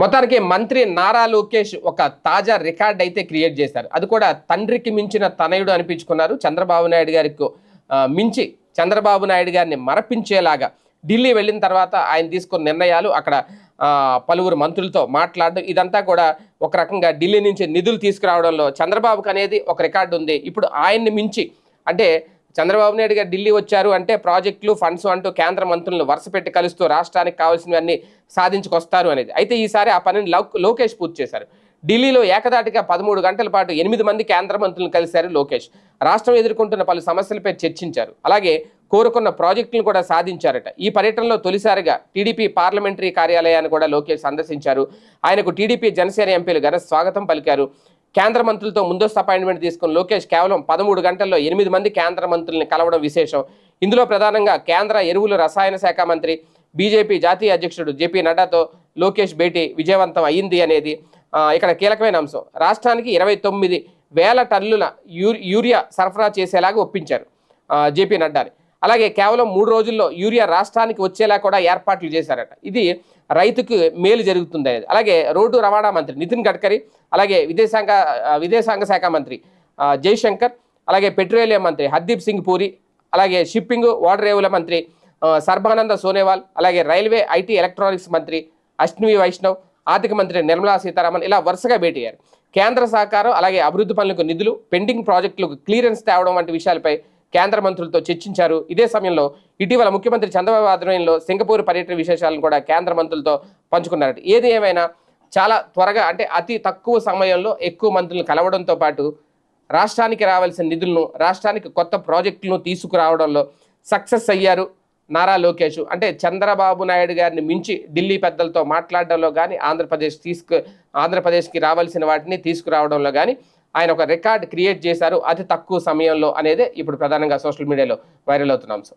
మొత్తానికి మంత్రి నారా లోకేష్ ఒక తాజా రికార్డ్ అయితే క్రియేట్ చేశారు. అది కూడా తండ్రికి మించిన తనయుడు అనిపించుకున్నారు. చంద్రబాబు నాయుడు గారికి మించి చంద్రబాబు నాయుడు గారిని మరపించేలాగా ఢిల్లీ వెళ్ళిన తర్వాత ఆయన తీసుకున్న నిర్ణయాలు అక్కడ పలువురు మంత్రులతో మాట్లాడడం ఇదంతా కూడా ఒక రకంగా ఢిల్లీ నుంచి నిధులు తీసుకురావడంలో చంద్రబాబుకి అనేది ఒక రికార్డు ఉంది. ఇప్పుడు ఆయన్ని మించి అంటే చంద్రబాబు నాయుడు గారు ఢిల్లీ వచ్చారు అంటే ప్రాజెక్టులు ఫండ్స్ అంటూ కేంద్ర మంత్రులను వరుస పెట్టి కలుస్తూ రాష్ట్రానికి కావాల్సినవన్నీ సాధించుకొస్తారు అనేది. అయితే ఈసారి ఆ పనిని లోకేష్ పూర్తి చేశారు. ఢిల్లీలో ఏకదాటిగా పదమూడు గంటల పాటు ఎనిమిది మంది కేంద్ర మంత్రులను కలిశారు లోకేష్. రాష్ట్రం ఎదుర్కొంటున్న పలు సమస్యలపై చర్చించారు. అలాగే కోరుకున్న ప్రాజెక్టులను కూడా సాధించారట. ఈ పర్యటనలో తొలిసారిగా టీడీపీ పార్లమెంటరీ కార్యాలయాన్ని కూడా లోకేష్ సందర్శించారు. ఆయనకు టీడీపీ జనసేన ఎంపీలు ఘన స్వాగతం పలికారు. కేంద్ర మంత్రులతో ముందస్తు అపాయింట్మెంట్ తీసుకున్న లోకేష్ కేవలం పదమూడు గంటల్లో ఎనిమిది మంది కేంద్ర మంత్రుల్ని కలవడం విశేషం. ఇందులో ప్రధానంగా కేంద్ర ఎరువులు రసాయన శాఖ మంత్రి బీజేపీ జాతీయ అధ్యక్షుడు జేపీ నడ్డాతో లోకేష్ భేటీ విజయవంతం అయ్యింది అనేది ఇక్కడ కీలకమైన అంశం. రాష్ట్రానికి ఇరవై తొమ్మిది వేల టన్నుల యూ- యూరియా సరఫరా చేసేలాగా ఒప్పించారు జేపీ నడ్డాని. అలాగే కేవలం మూడు రోజుల్లో యూరియా రాష్ట్రానికి వచ్చేలా కూడా ఏర్పాట్లు చేశారట. ఇది రైతుకు మేలు జరుగుతుంది అనేది. అలాగే రోడ్డు రవాణా మంత్రి నితిన్ గడ్కరీ అలాగే విదేశాంగ విదేశాంగ శాఖ మంత్రి జైశంకర్ అలాగే పెట్రోలియం మంత్రి హర్దీప్ సింగ్ పూరి అలాగే షిప్పింగ్ వాటర్ రేవుల మంత్రి సర్బానంద సోనేవాల్ అలాగే రైల్వే ఐటీ ఎలక్ట్రానిక్స్ మంత్రి అశ్విని వైష్ణవ్ ఆర్థిక మంత్రి నిర్మలా సీతారామన్ ఇలా వరుసగా భేటీ అయ్యారు. కేంద్ర సహకారం అలాగే అభివృద్ధి పనులకు నిధులు పెండింగ్ ప్రాజెక్టులకు క్లియరెన్స్ తేవడం వంటి విషయాలపై కేంద్ర మంత్రులతో చర్చించారు. ఇదే సమయంలో ఇటీవల ముఖ్యమంత్రి చంద్రబాబు ఆధ్వర్యంలో సింగపూర్ పర్యటన విశేషాలను కూడా కేంద్ర మంత్రులతో పంచుకున్నారట ఏది ఏమైనా చాలా త్వరగా అంటే అతి తక్కువ సమయంలో ఎక్కువ మంత్రులను కలవడంతో పాటు రాష్ట్రానికి రావాల్సిన నిధులను రాష్ట్రానికి కొత్త ప్రాజెక్టులను తీసుకురావడంలో సక్సెస్ అయ్యారు నారా లోకేష్. అంటే చంద్రబాబు నాయుడు గారిని మించి ఢిల్లీ పెద్దలతో మాట్లాడడంలో కానీ ఆంధ్రప్రదేశ్ తీసుకు ఆంధ్రప్రదేశ్కి రావాల్సిన వాటిని తీసుకురావడంలో కానీ ఆయన ఒక రికార్డ్ క్రియేట్ చేశారు. అతి తక్కువ సమయంలో అనేది ఇప్పుడు ప్రధానంగా సోషల్ మీడియాలో వైరల్ అవుతున్న అంశం.